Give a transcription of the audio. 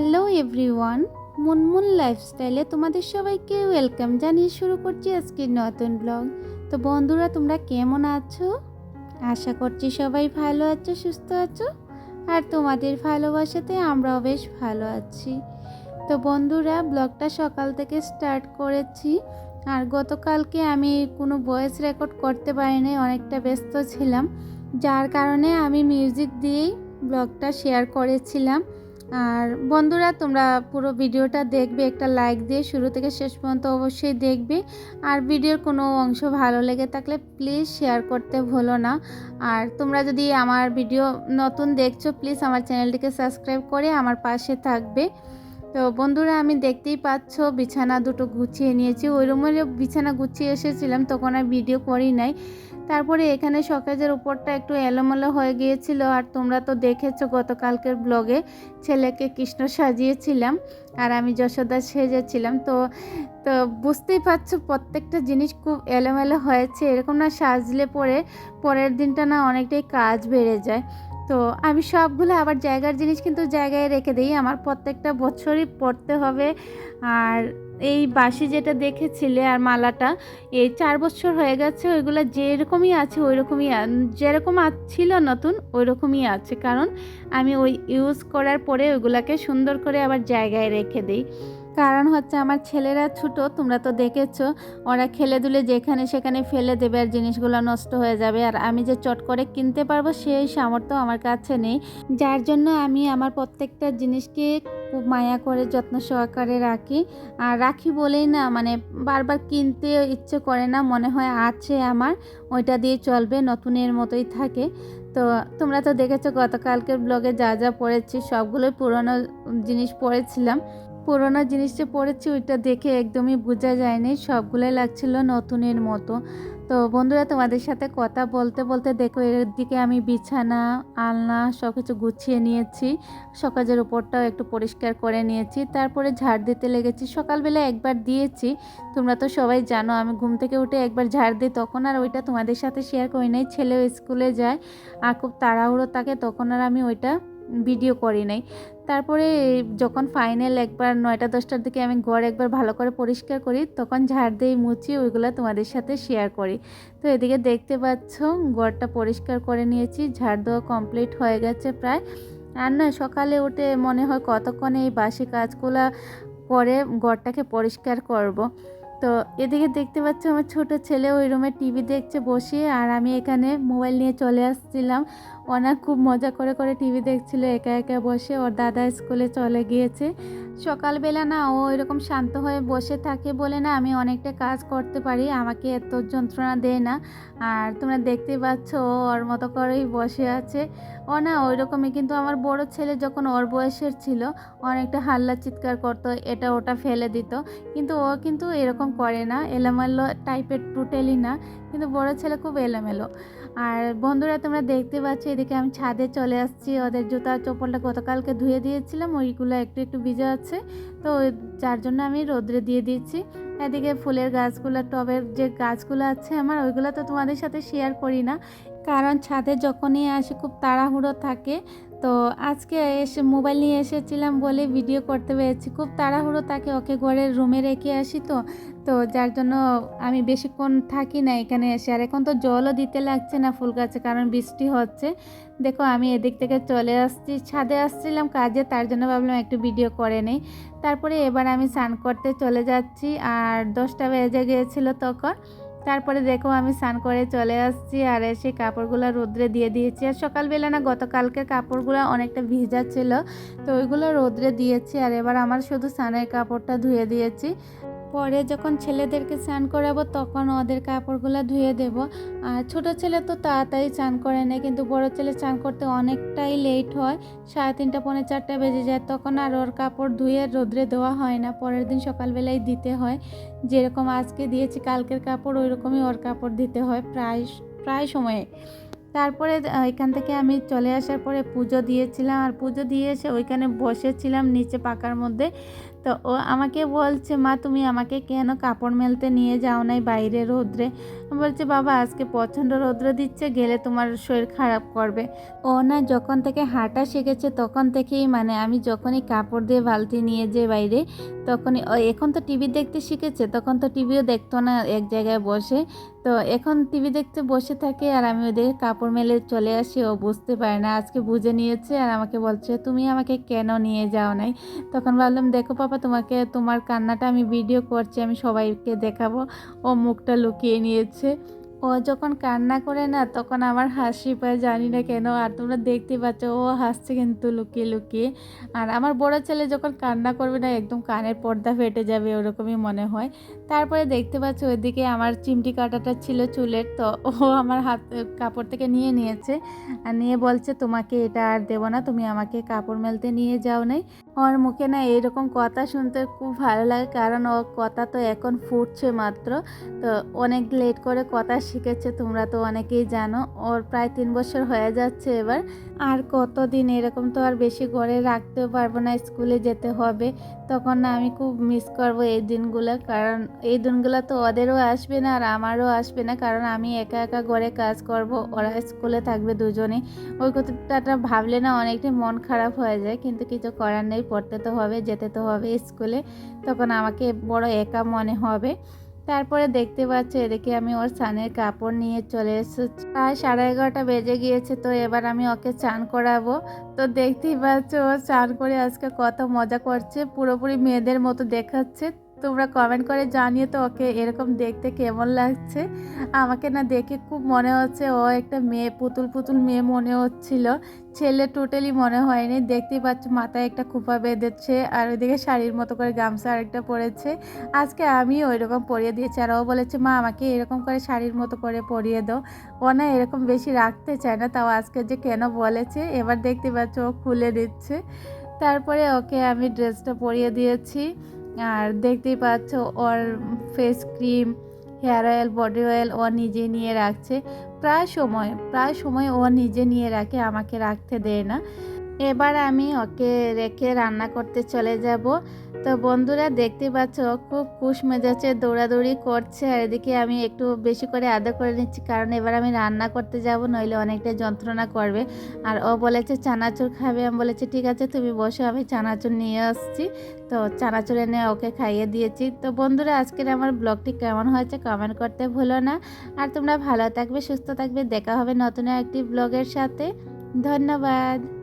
Hello everyone, Munmun লাইফস্টাইলে তোমাদের সবাইকে ওয়েলকাম জানিয়ে শুরু করছি আজকের নতুন ব্লগ। তো বন্ধুরা, তোমরা কেমন আছো? আশা করছি সবাই ভালো আছো, সুস্থ আছো, আর তোমাদের ভালোবাসাতে আমরাও বেশ ভালো আছি। তো বন্ধুরা, ব্লগটা সকাল থেকে স্টার্ট করেছি, আর গতকালকে আমি কোনো ভয়েস রেকর্ড করতে পারিনি, অনেকটা ব্যস্ত ছিলাম। যার কারণে আমি মিউজিক দিয়েই ব্লগটা শেয়ার করেছিলাম। আর বন্ধুরা, তোমরা পুরো ভিডিওটা দেখবে, একটা লাইক দিয়ে শুরু থেকে শেষ পর্যন্ত অবশ্যই দেখবে। আর ভিডিওর কোনো অংশ ভালো লেগে থাকলে প্লিজ শেয়ার করতে ভুলো না। আর তোমরা যদি আমার ভিডিও নতুন দেখছ প্লিজ আমার চ্যানেলটিকে সাবস্ক্রাইব করে আমার পাশে থাকবে। তো বন্ধুরা, আমি দেখতেই পাচ্ছ বিছানা দুটো গুছিয়ে নিয়েছি। ওই রুমের বিছানা গুছিয়ে এসেছিলাম, তখন আর ভিডিও করি নাই। তারপরে এখানে শকেজের উপরটা একটু এলোমেলো হয়ে গিয়েছিল আর তোমরা তো দেখেছ গতকালকের ব্লগে ছেলেকে কৃষ্ণ সাজিয়েছিলাম আর আমি যশোদা সেজেছিলাম। তো তো বুঝতেই পারছ প্রত্যেকটা জিনিস খুব এলোমেলো হয়েছে, এরকম না সাজলে পরে পরের দিনটা না অনেকটাই কাজ বেড়ে যায়। তো আমি সবগুলো আবার জায়গার জিনিস কিন্তু জায়গায় রেখে দিই। আমার প্রত্যেকটা বছরই পড়তে হবে। আর এই বাসি যেটা দেখেছিলে আর মালাটা, এই চার বছর হয়ে গেছে, ওইগুলো যেরকমই আছে ওই রকমই যেরকম ছিল নতুন ওই রকমই আছে। কারণ আমি ওই ইউজ করার পরে ওইগুলোকে সুন্দর করে আবার জায়গায় রেখে দিই। কারণ হচ্ছে আমার ছেলেরা ছোট, তোমরা তো দেখেছ, ওরা খেলে দুলে যেখানে সেখানে ফেলে দেবে আর জিনিসগুলো নষ্ট হয়ে যাবে। আর আমি যে চট করে কিনতে পারব সেই সামর্থ্য আমার কাছে নেই। যার জন্য আমি আমার প্রত্যেকটা জিনিসকে খুব মায়া করে, যত্ন সহকারে রাখি। আর রাখি বলেই না মানে বারবার কিনতে ইচ্ছে করে না, মনে হয় আছে আমার, ওইটা দিয়ে চলবে, নতুনের মতোই থাকে। তো তোমরা তো দেখেছ, গতকালকের ব্লগে যা যা পড়েছি, সবগুলোই পুরনো জিনিস পড়েছিলাম। পুরোনো জিনিসটা পড়েছি, ওইটা দেখে একদমই বোঝা যায়নি। সবগুলোই লাগছিল নতুনের মতো। তো বন্ধুরা, তোমাদের সাথে কথা বলতে বলতে দেখো, এর দিকে আমি বিছানা, আলনা সব কিছু গুছিয়ে নিয়েছি। সকাজের উপরটাও একটু পরিষ্কার করে নিয়েছি। তারপরে ঝাড় দিতে লেগেছি। সকালবেলা একবার দিয়েছি। তোমরা তো সবাই জানো, আমি ঘুম থেকে উঠে একবার ঝাড় দিই তখন আর ওইটা তোমাদের সাথে শেয়ার করি নাই। ছেলেও স্কুলে যায়, আর খুব তাড়াহুড়ো থাকে, তখন আর আমি ওইটা ভিডিও করি নাই। তারপরে যখন ফাইনাল একবার নয়টা, দশটার দিকে আমি ঘর একবার ভালো করে পরিষ্কার করি, তখন ঝাড় দিয়ে মুছি ওইগুলো তোমাদের সাথে শেয়ার করি তো এদিকে দেখতে পাচ্ছ, ঘরটা পরিষ্কার করে নিয়েছি, ঝাড় দেওয়া কমপ্লিট হয়ে গেছে প্রায় আর না, সকালে উঠে মনে হয় কতক্ষণে এই বাসি কাজগুলো করে ঘরটাকে পরিষ্কার করব। তো এদিকে দেখতে পাচ্ছ আমার ছোট ছেলে ওই রুমে টিভি দেখছে বসে আর আমি এখানে মোবাইল নিয়ে চলে আসছিলাম। ওনা খুব মজা করে করে টিভি দেখছিল, একা একা বসে। ওর দাদা স্কুলে চলে গিয়েছে। সকালবেলা না ও এরকম শান্ত হয়ে বসে থাকে বলে না আমি অনেকটা কাজ করতে পারি, আমাকে এত যন্ত্রণা দেয় না। আর তোমরা দেখতেই পাচ্ছ ও ওর মতো করেই বসে আছে। ও না ওই রকমই কিন্তু আমার বড় ছেলে যখন ওর বয়সের ছিল, অনেকটা হাল্লা চিৎকার করতো, এটা ওটা ফেলে দিত। কিন্তু ও কিন্তু এরকম করে না, এলোমেলো টাইপের টুটেলি না। কিন্তু বড় ছেলে খুব এলোমেলো। আর বন্ধুরা, তোমরা দেখতে পাচ্ছ, এদিকে আমি ছাদে চলে আসছি। ওদের জুতা চপ্পলটা গতকালকে ধুয়ে দিয়েছিলাম, ওইগুলো একটু একটু ভিজে আছে। তো যার জন্য আমি রোদ্রে দিয়ে দিচ্ছি। এদিকে ফুলের গাছগুলো, টবের যে গাছগুলো আছে আমার, ওইগুলো তো তোমাদের সাথে শেয়ার করি না। কারণ ছাদে যখনই আসি, খুব তাড়াহুড়ো থাকে। তো আজকে এসে মোবাইল নিয়ে এসেছিলাম বলে ভিডিও করতে পেরেছি। খুব তাড়াহুড়ো তাকে ওকে ঘরের রুমে রেখে আসি তো। তো যার জন্য আমি বেশিক্ষণ থাকি না এখানে এসে। আর এখন তো জলও দিতে লাগছে না ফুল গাছে, কারণ বৃষ্টি হচ্ছে। দেখো, আমি এদিক থেকে চলে আসছি, ছাদে আসছিলাম কাজে, তার জন্য ভাবলাম একটু ভিডিও করে নেই। তারপরে এবার আমি স্নান করতে চলে যাচ্ছি, আর দশটা বেজে গিয়েছিল তখন। তারপরে দেখো আমি স্নান করে চলে আসছি আর এসে কাপড়গুলো রোদ্রে দিয়ে দিয়েছি। আর সকালবেলা না গতকালকে কাপড়গুলো অনেকটা ভিজা ছিল, তো ওইগুলো রোদ্রে দিয়েছি আর এবার আমার শুধু স্নানের কাপড়টা ধুয়ে দিয়েছি। পরে যখন ছেলেদেরকে স্নান করাবো তখন ওদের কাপড়গুলো ধুয়ে দেব। আর ছোট ছেলে তো তাড়াতাড়ি স্নান করে নেয়, কিন্তু বড় ছেলে স্নান করতে অনেকটাই লেট হয়, সাড়ে তিনটা, পৌনে চারটা বেজে যায়। তখন আর ওর কাপড় ধুয়ে রোদ্রে দেওয়া হয় না, পরের দিন সকালবেলায় দিতে হয়। যেরকম আজকে দিয়েছি, কালকের কাপড় ওই রকমই ওর কাপড় দিতে হয় প্রায় প্রায় সময়ে। তারপরে এখান থেকে আমি চলে আসার পরে পুজো দিয়েছিলাম। আর পুজো দিয়ে এসে ওইখানে বসেছিলাম নিচে পাকার মধ্যে। তো ও আমাকে বলছে, মা, তুমি আমাকে কেন কাপড় মেলতে নিয়ে যাও নাই বাইরে রোদ্রে? বলছে, বাবা, আজকে প্রচণ্ড রৌদ্র দিচ্ছে, গেলে তোমার শরীর খারাপ করবে। ও না, যখন থেকে হাঁটা শিখেছে তখন থেকেই মানে আমি যখনই কাপড় দিয়ে বালতি নিয়ে যাই বাইরে, তখনই এখন তো টিভি দেখতে শিখেছে, তখন তো টিভিও দেখতো না এক জায়গায় বসে। তো এখন টিভি দেখতে বসে থাকে আর আমি ওদের কাপড় মেলে চলে আসি, ও বুঝতে পারে না, আজকে বুঝে নিয়েছে আর আমাকে বলছে, তুমি আমাকে কেন নিয়ে যাও নাই? তখন ভাবলাম, দেখো, পাপা তোমাকে তোমার কান্নাটা আমি ভিডিও করছি আমি সবাইকে দেখাবো। ও মুখটা লুকিয়ে নিয়েছে। ও যখন কান্না করে না, তখন আমার হাসি পায়, জানি না কেন। আর তোমরা দেখতে পাচ্ছ, ও হাসছে কিন্তু লুকিয়ে লুকিয়ে। আর আমার বড় ছেলে যখন কান্না করবে না, একদম কানের পর্দা ফেটে যাবে, ওরকমই মনে হয়। তারপরে দেখতে পাচ্ছ, ওইদিকে আমার চিমটি কাটাটা ছিল চুলের, তো ও আমার হাত কাপড় থেকে নিয়ে নিয়েছে। আর নিয়ে বলছে, তোমাকে এটা আর দেবো না, তুমি আমাকে কাপড় মেলতে নিয়ে যাও নাই। ওর মুখে না এরকম কথা শুনতে খুব ভালো লাগে, কারণ ও কথা তো এখন ফুটছে মাত্র। তো অনেক লেট করে কথা শিখেছে, তোমরা তো অনেকেই জানো। ওর প্রায় তিন বছর হয়ে যাচ্ছে এবার। আর কতদিন এরকম তো আর বেশি করে রাখতেও পারব না, স্কুলে যেতে হবে। তখন না আমি খুব মিস করব এই দিনগুলো। কারণ এই দিনগুলো তো ওদেরও আসবে না আর আমারও আসবে না। কারণ আমি একা একা ঘরে কাজ করব, ওরা স্কুলে থাকবে দুজনে। ওই কথাটা ভাবলে না অনেকটাই মন খারাপ হয়ে যায়। কিন্তু কিছু করার নেই, পড়তে তো হবে, যেতে তো হবে স্কুলে। তখন আমাকে বড় একা মনে হবে। তারপরে দেখতে পাচ্ছ এদিকে আমি ওর স্নানের কাপড় নিয়ে চলে এসেছি। প্রায় সাড়ে এগারোটা বেজে গিয়েছে, তো এবার আমি ওকে চান করাবো। তো দেখতেই পাচ্ছ ও চান করে আজকে কত মজা করছে, পুরোপুরি মেয়েদের মতো দেখাচ্ছে। তোমরা কমেন্ট করে জানিয়ে তো ওকে এরকম দেখতে কেমন লাগছে। আমাকে না দেখে খুব মনে হচ্ছে, ও একটা মেয়ে, পুতুল পুতুল মেয়ে মনে হচ্ছিল। ছেলে টোটালি মনে হয়নি। দেখতেই পাচ্ছ মাথায় একটা খোপা বেঁধেছে আর ওইদিকে শাড়ির মতো করে গামছা আরেকটা পরেছে। আজকে আমি ওই রকম পরিয়ে দিয়েছি আর ও বলেছে, মা, আমাকে এরকম করে শাড়ির মতো করে পরিয়ে দাও। ও না এরকম বেশি রাখতে চায় না, তাও আজকে যে কেন বলেছে, এবার দেখতে পাচ্ছ ও খুলে দিচ্ছে। তারপরে ওকে আমি ড্রেসটা পরিয়ে দিয়েছি। আর দেখতেই পাচ্ছ ওর face cream hair oil body oil ও নিজে নিয়ে রাখছে। প্রায় সময় প্রায় সময় ও নিজে নিয়ে রাখে, আমাকে রাখতে দেয় না। এবার আমি ওকে রেখে রান্না করতে চলে যাব। তো বন্ধুরা দেখতে পাচ্ছ খুব খুশ মেজাজে দৌড়াদৌড়ি করছে। আর এদিকে আমি একটু বেশি করে আদর করে নিচ্ছি, কারণ এবার আমি রান্না করতে যাব, নইলে অনেকটা যন্ত্রণা করবে। আর ও বলেছে, চানাচুর খাবে? আমি বলেছি, ঠিক আছে, তুমি বসো, আমি চানাচুর নিয়ে আসছি। তো চানাচুর এনে ওকে খাইয়ে দিয়েছি। তো বন্ধুরা, আজকের আমার ব্লগটি কেমন হয়েছে কমেন্ট করতে ভুলো না। আর তোমরা ভালো থাকবে, সুস্থ থাকবে। দেখা হবে নতুন একটি ব্লগের সাথে। ধন্যবাদ।